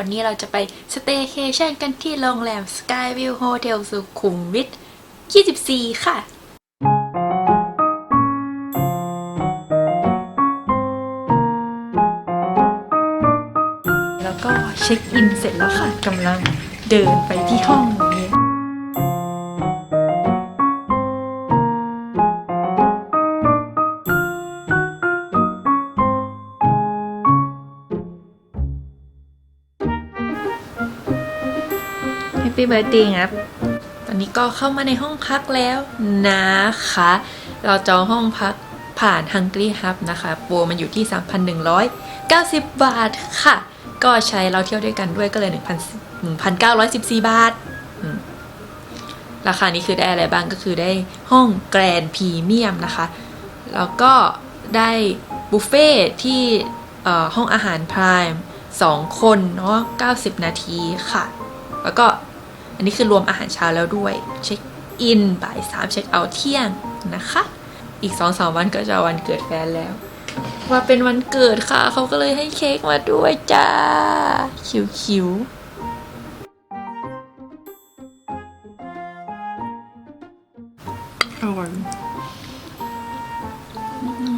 วันนี้เราจะไปสเต y c a t i o n กันที่โรงแรม Skyview Hotel สุขุมวิท 24 ค่ะแล้วก็เช็คอินเสร็จแล้วค่ะกำลังเดินไปที่ห้อง เบิร์ดเดย์ครับ ตอนนี้ก็เข้ามาในห้องพักแล้วนะคะ เราจองห้องพักผ่าน Hungry Hub นะคะโปรมันอยู่ที่ 3,190 บาทค่ะ ก็ใช้เราเที่ยวด้วยกันด้วยก็เลย 1,914 บาทอืมราคานี้คือได้อะไรบ้างก็คือได้ห้องแกรนพรีเมียมนะคะ แล้วก็ได้บุฟเฟ่ที่ห้องอาหารพรายม2คนเนาะ90 นาทีค่ะ แล้วก็ อันนี้คือรวมอาหารเช้าแล้วด้วย เช็คอินบ่ายสามเช็คเอาท์เที่ยงนะคะ อีกสองสามวันก็จะวันเกิดแฟนแล้ว ว่าเป็นวันเกิดค่ะ เขาก็เลยให้เค้กมาด้วยจ้า คิวคิวอร่อย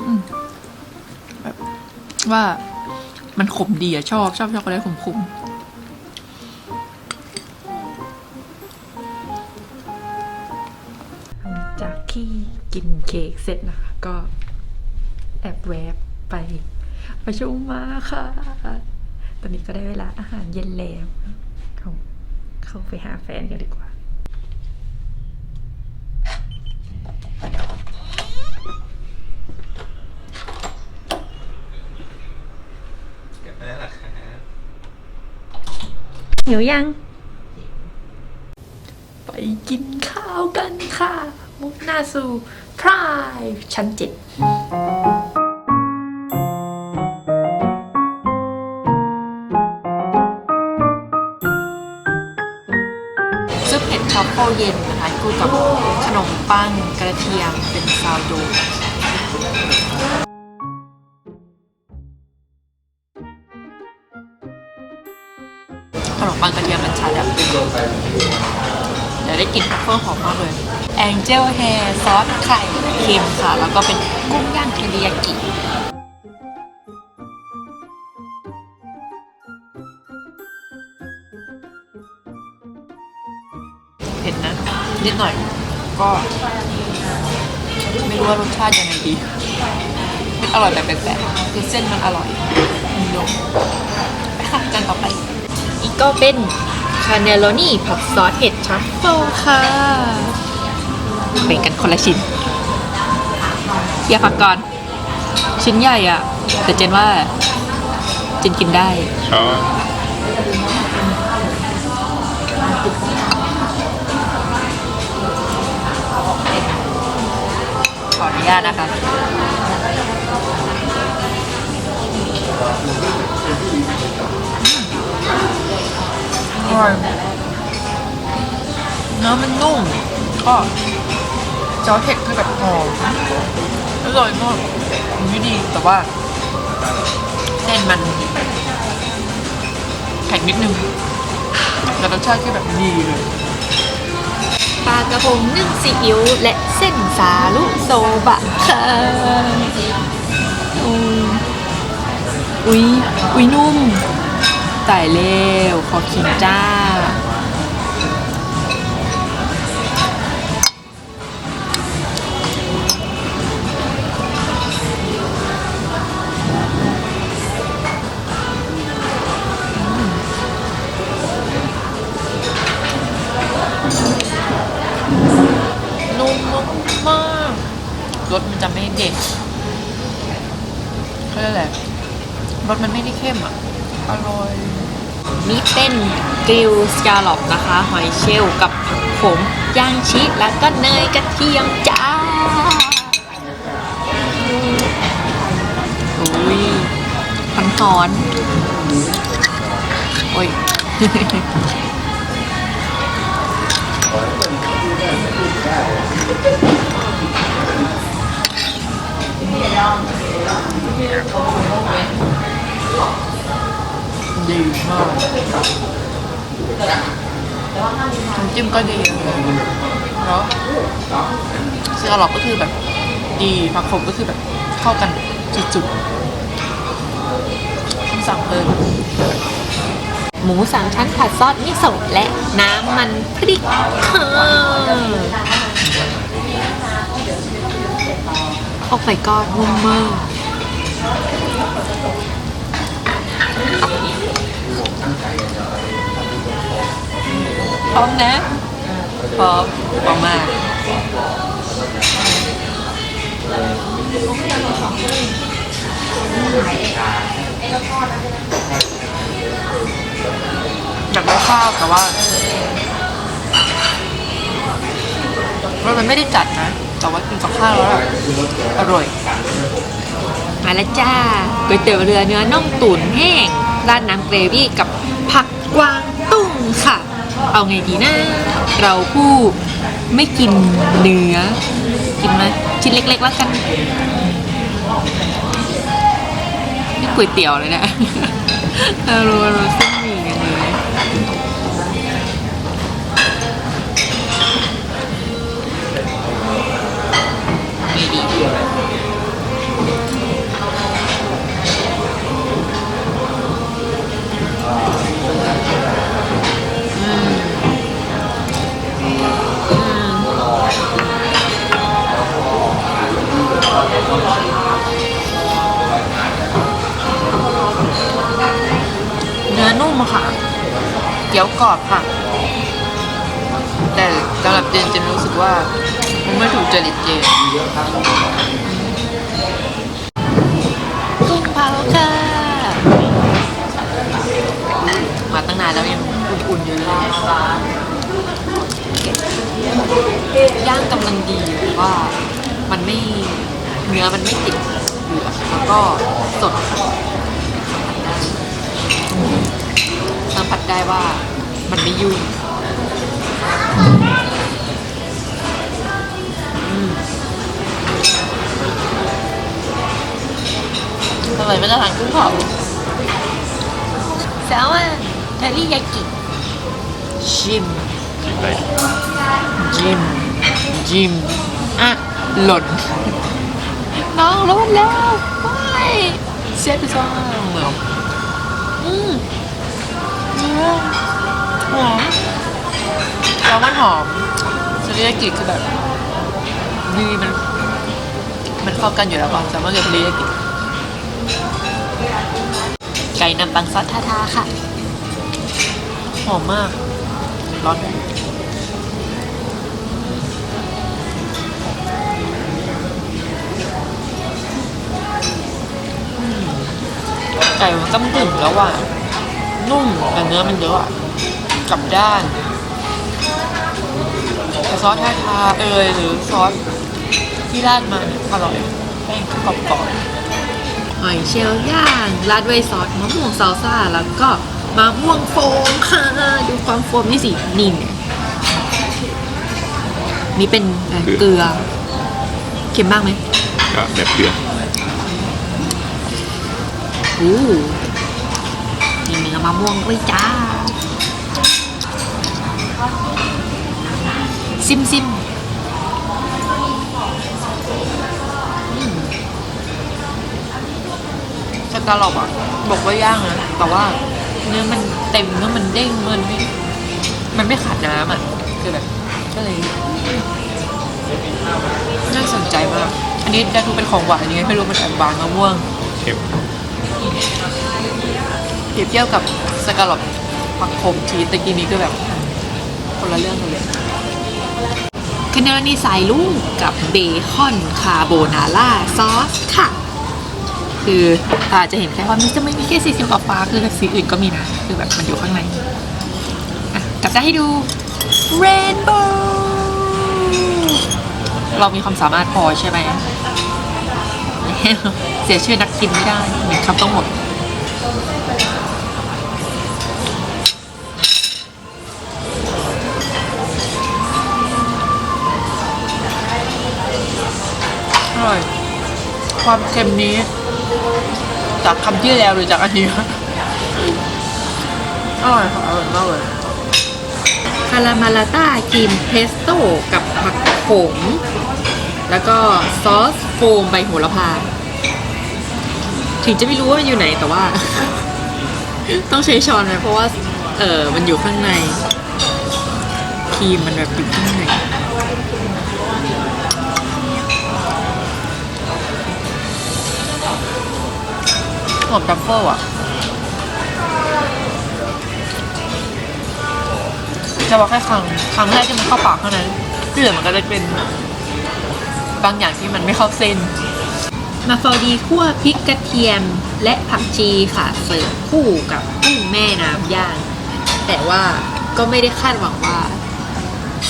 อืมแบบว่ามันขมดีอะชอบ ชอบช็อกโกแลตขมๆ กินเค้กเสร็จนะคะ ก็แอบแวบไปประชุมมาค่ะ ตอนนี้ก็ได้เวลาอาหารเย็นแล้วเข้าเข้าไปหาแฟนกันดีกว่าเก็บไปแล้วเหรอครับหิวยัง ไปกินข้าวกันค่ะ มุกหน้าสู่ พรายชั้นเจ็ดซุปเห็ดทรัฟเฟิลเย็นนะคะคู่กับขนมปังกระเทียมเป็นซาวโดขนมปังกระเทียมมันชัดอะเดี๋ยวได้กลิ่นทัฟเฟิลหอมมากเลย Angel Hair ซอสไข่เค็มค่ะ แล้วก็เป็นกุ้งย่างเทริยากิเผ็ดนะนิดหน่อย ก็ไม่รู้ว่ารสชาติยังไงดีมันอร่อยแบบแปลกๆคือเส้นมันอร่อยนไปค่ะจานต่อไป อีกก็เป็นคาเนโลนี่ผัดซอสเห็ดทรัฟเฟิลค่ะ แบ่งกันคนละชิ้นเคี่ยวผักก่อน ชิ้นใหญ่อะแต่เจนว่า เจนกินได้ชอบขออนุญาตนะคะอร่อยเนื้อมันนุ่มก็ จอเผ็ดคือแบบหอมอร่อยมากไม่ดีแต่ว่าเส้นมันแข็งนิดนึงแต่รสชาติคือแบบดีเลยปลากระพงนึ่งซีอิ๊วและเส้นสาลุโซบะค่ะอืมอุ๊ยอุ๊ยนุ่มตายเร็วขอขิงจ้า เข้มอะ อร่อยนี่เป็นกริลสกาลอปนะคะ หอยเชลล์กับผักขมย่างชีสแล้วก็เนยกระเทียมจ้าอุ้ยพันหอนๆโอ้ยอ ดีมากน้ำจิ้มก็ดีเนาะสกาลอกก็คือแบบ ดีผักขมก็คือแบบเข้ากันจุดๆต้องสั่งเพิ่มหมูสามชั้นผัดซอสมิโซะและน้ำมันพริกค่ะโอ้ไกอดนุ่มมาก พร้อมนะ พร้อมพร้อมมากอยากได้ข้าวแต่ว่ารสมันไม่ได้จัดนะ แต่ว่ากินกับข้าวแล้วอร่อย มาแล้วจ้าก๋วยเตี๋ยวเรือเนื้อน่องตุ๋นแห้ง ราดน้ำเกรวี่กับผักกวางตุ้งค่ะ เอาไงดีนะเราผู้ไม่กินเนื้อ กินไหมชิ้นเล็กๆแล้วกันนี่ก๋วยเตี๋ยวเลยนะเรารู้ ย่างกำลังดีว่ามันไม่เนื้อมันไม่ติดเหลืองแล้วก็สดสัมผัสได้ว่ามันไม่ยุ่ยทำไมไม่ได้ทานกุ้งเผาแซลมอนเทริยากิชิมจิม จิมอะหล่นน้องหล่นแล้วไม่เซฟไปซ่องเหมือนอืมเนื้อหอมแล้วมันหอมเทริยากิคือแบบดีมันมันเข้ากันอยู่แล้วป่ะแซลมอนกับเทริยากิไก่นำปังซอสทาทาค่ะ หอมมาก ร้อน ไก่มันก้ำกึ่งแล้วอะนุ่มแต่เนื้อมันเยอะอะกลับด้านแต่ซอสทาทาเอยหรือซอสที่ราดมาเนี่ยอร่อยแป้งกรอบๆหอยเชลล์ย่างราดด้วยซอสมะม่วงซาลซ่าแล้วก็มะม่วงโฟมค่ะดูความโฟมนี่สินี่ไงนี่เป็นอะไรเกลือเค็มบ้างไหมก็แบบเดือ ดอู้มีเนื้อมะม่วงด้วยจ้า ซิมซิมอืมสกาลอบอะบอกว่าย่างนะแต่ว่าเนื้อมันเต็มเนื้อมันเด้งมันไม่มันไม่ขาดน้ำอะคือแบบก็เลยน่าสนใจมาก อันนี้จะดูเป็นของหวานยังไงไม่รู้มันแอบบางมะม่วงเค็ม เปรียบเทียบกับสกาลอบผักขมชีสตะกี้นี้ก็แบบคนละเรื่องกันเลยคเนอร์นี่ใส่ลูกกับเบคอนคาโบนาร่าซอสค่ะ คืออาจจะเห็นแค่ว่ามันจะไม่มีแค่สีเขียวกับฟ้าคือสีอื่นก็มีนะ คือแบบมันอยู่ข้างในอะกลับจะให้ดู Rainbow เรามีความสามารถพอใช่ไหม เสียชื่อนักกินไม่ได้หนึ่งคำต้องหมดอร่อย ความเค็มนี้ จากคำที่แล้วหรือจากอันนี้อร่อยค่ะอร่อยมากเลยคารามาลาต้าครีมเพสโต้กับผักโขมแล้วก็ซอสโฟมใบโหระพา ถึงจะไม่รู้ว่ามันอยู่ไหนแต่ว่า ต้องใช้ช้อนไหมเพราะว่า เออมันอยู่ข้างในครีมมันแบบอยู่ข้างในหอมดัฟเฟิลอะ จะบอกแค่ครั้งครั้งแรกที่มันเข้าปากเท่านั้นที่เหลือมันก็จะเป็น บางอย่างที่มันไม่เข้าเส้น มาฟอดีคั่วพริกกระเทียมและผักชีค่ะเสิร์ฟคู่กับกุ้งแม่น้ำย่าง แต่ว่าก็ไม่ได้คาดหวังว่า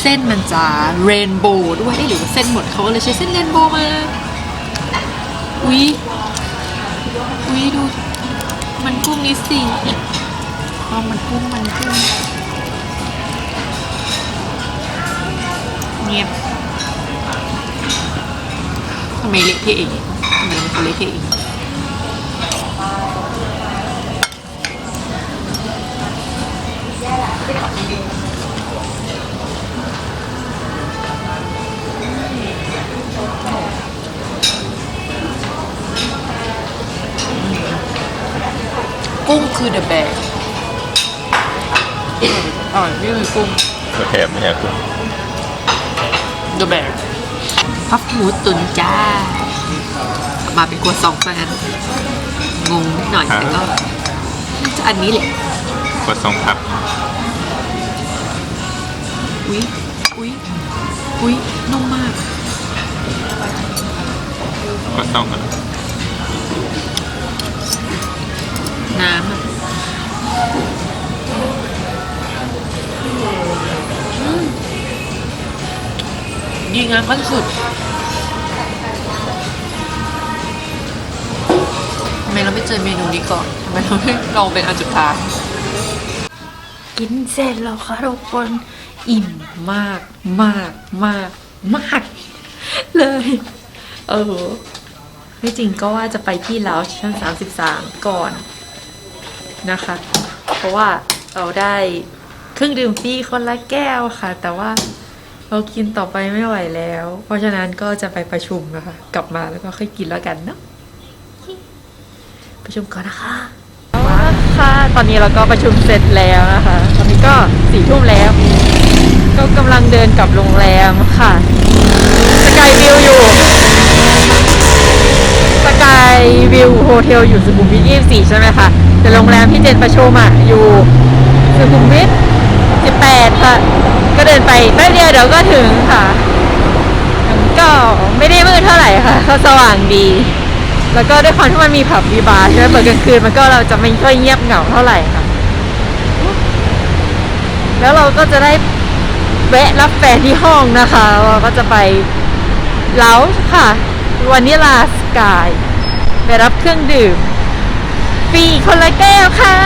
เส้นมันจะเรนโบว์ด้วยหรือว่าเส้นหมดเขาก็เลยใช้เส้นเรนโบว์มา อุ๊ย อุ๊ยดู มันกุ้งนี่สิอ๋อมันกุ้งมันกุ้งเงียบทำไมเละเทะอย่างนี้ ทำไมมันเละเทะอย่างนี้กุ้งคือ the best อร่อยนี่คือกุ้งตัวแถมไม่ใช่คุณ The Bear พัฟหมูตุ๋นจ้า มาเป็นกลัวซองซะงั้นงงนิดหน่อยแต่ก็น่าจะอันนี้แหละกดสองพับอุ๊ยอุ๊ยอุ๊ยนุ่มมากกดสองกันน้ำอะอืมดีงามขั้นสุด เราไม่เจอเมนูนี้ก่อนทำไมเราไม่ลองเป็นอันสุดท้ายกินเสร็จแล้วค่ะทุกคนอิ่มมากมากมากมาก เลย เออไม่จริงก็ว่าจะไปที่ลาวชั้น33ก่อนนะคะ เพราะว่าเราได้เครื่องดื่มฟรีคนละแก้วค่ะ แต่ว่าเรากินต่อไปไม่ไหวแล้ว เพราะฉะนั้นก็จะไปประชุมนะคะ กลับมาแล้วก็ค่อยกินแล้วกันเนาะ ประชุมก่อนนะคะมาค่ะตอนนี้เราก็ประชุมเสร็จแล้วนะคะ ตอนนี้ก็สี่ทุ่มแล้ว ก็กำลังเดินกลับโรงแรมค่ะ สกายวิวอยู่ สกายวิวโฮเทลอยู่สุขุมวิท24ใช่ไหมคะ แต่โรงแรมที่เจนประชุมอะอยู่สุขุมวิท18ค่ะ ก็เดินไปแป๊บเดียวเดี๋ยวก็ถึงค่ะ ก็ไม่ได้มืดเท่าไหร่ค่ะ ก็สว่างดี แล้วก็ด้วยความที่มันมีผับมีบาร์ใช่ไหมเปิดกลางคืนมันก็เราจะไม่ค่อยเงียบเหงาเท่าไหร่ค่ะ แล้วเราก็จะได้แวะรับแฟนที่ห้องนะคะเราก็จะไปเล้าค่ะวานิลาสกาย ไปรับเครื่องดื่มฟรีคนละแก้วค่ะ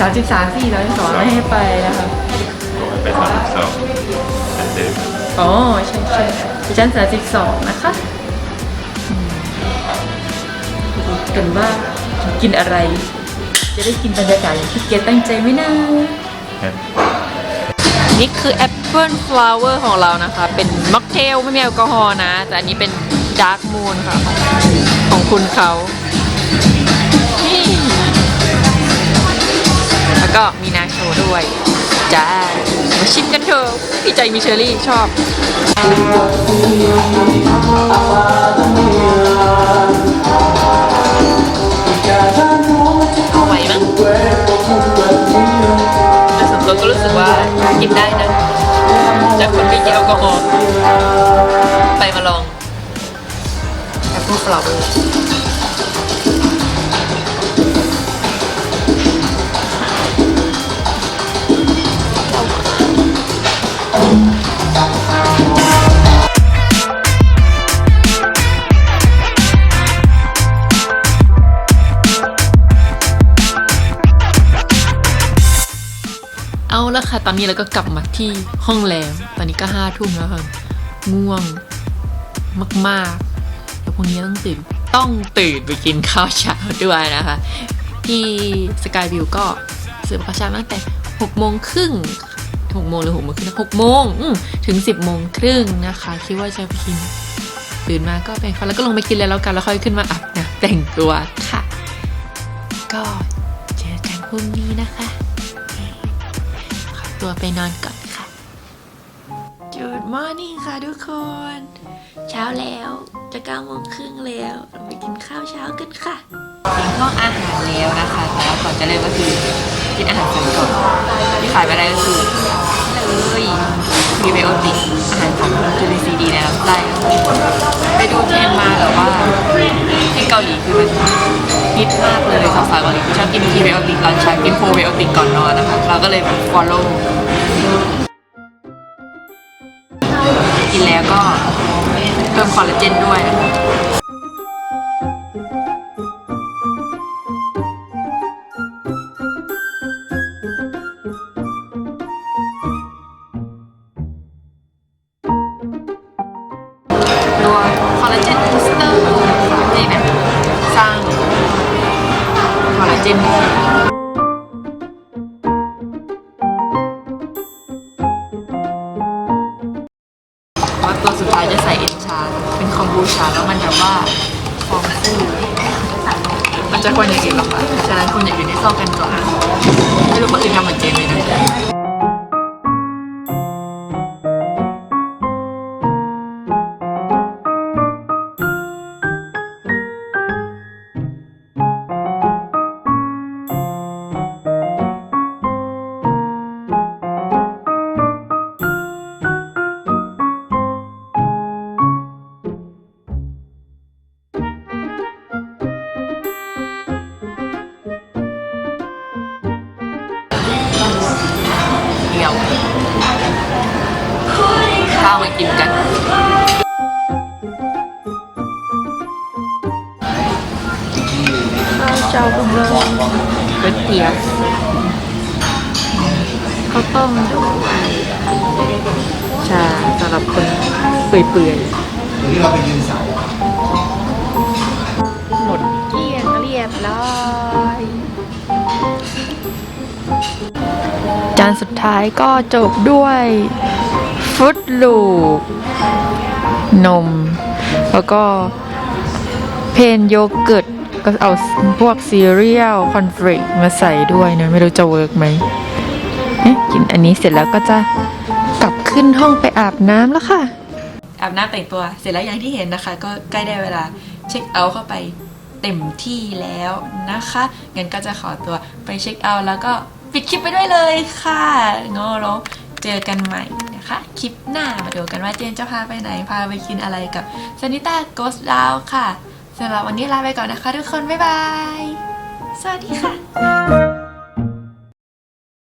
สามสิบสามที่เราสอนไม่ให้ไปนะคะไปสองสองอันเดิมอ๋อใช่ใช่ไปชั้นสามสิบสองนะคะอืมดูกันว่ากินอะไร จะได้กินบรรยากาศอย่างที่เกดตั้งใจไหมนะนี่คือแอปเปิลฟลาวเวอร์ของเรานะคะ เป็นม็อกเทลไม่มีแอลกอฮอล์นะ แต่อันนี้เป็นดาร์กมูนค่ะ ของคุณเขา ก็มีนาโชด้วย จ้า มาชิมกันเถอะพี่ใจมีเชอรี่ชอบไหวมั้งแต่ส่วนตัวก็รู้สึกว่ากินได้นะจากคนไม่กินแอลกอฮอล์ไปมาลองกับรูปฟลาเวอ เอาละค่ะ ตอนนี้เราก็กลับมาที่ห้องแล้วตอนนี้ก็ห้าทุ่มแล้วค่ะ ง่วงมากๆแล้วพรุ่งนี้ต้องตื่น ต้องตื่นไปกินข้าวเช้าด้วยนะคะ ที่สกายวิวก็เสิร์ฟข้าวเช้าตั้งแต่6โมงครึ่ง6โมงหรือ6โมงครึ่งนะ6โมงถึง10โมงครึ่งนะคะ คิดว่าจะไปกินตื่นมาก็ไปฟันแล้วก็ลงไปกินเลยแล้วกันแล้วค่อยขึ้นมาอาบน้ำแต่งตัวค่ะ ก็เจอกันพรุ่งนี้นะคะ ตัวไปนอนก่อนค่ะ จุดมอร์นิ่งค่ะทุกคน เช้าแล้วจะเก้าโมงครึ่งแล้วเราไปกินข้าวเช้ากันค่ะถึงห้องอาหารแล้วนะคะแต่ก่อนจะเริ่มก็คือกินอาหารเสริมก่อนที่ขายไปได้ก็คือ คีไบโอติกอาหารของจุลินทรีย์ดีในลำไส้ไปดูเทรนมาแบบว่าที่เกาหลีคือมันฮิตมากเลยสาวๆเกาหลีชอบกินพรีไบโอติกตอนเช้ากินโปรไบโอติกก่อนนอนนะคะเราก็เลย follow กินแล้วก็เพิ่มคอลลาเจนด้วยนะคะ อย่าวมากินกัน ข้าวเจ้ากำลังก๋วยเตี๋ยวข้าวต้มด้วยชาสำหรับคนเปื่อยๆหมดเกลี้ยงเรียบร้อยจานสุดท้ายก็จบด้วย ฟุตลูกนม แล้วก็เพนโยเกิร์ตก็เอาพวกซีเรียลคอนเฟลกมาใส่ด้วยนะ ไม่รู้จะเวิร์กไหมเอ๊ะกินอันนี้เสร็จแล้วก็จะกลับขึ้นห้องไปอาบน้ำแล้วค่ะ อาบน้ำแต่งตัวเสร็จแล้วอย่างที่เห็นนะคะ ก็ใกล้ได้เวลาเช็คเอาท์เข้าไปเต็มที่แล้วนะคะงั้นก็จะขอตัวไปเช็คเอาท์แล้วก็ปิดคลิปไปด้วยเลยค่ะงอแล้ว เจอกันใหม่นะคะ คลิปหน้ามาดูกันว่าเจนจะพาไปไหน พาไปกินอะไรกับซานิต้าโกสดาวค่ะสำหรับวันนี้ลาไปก่อนนะคะทุกคน บ๊ายบาย สวัสดีค่ะ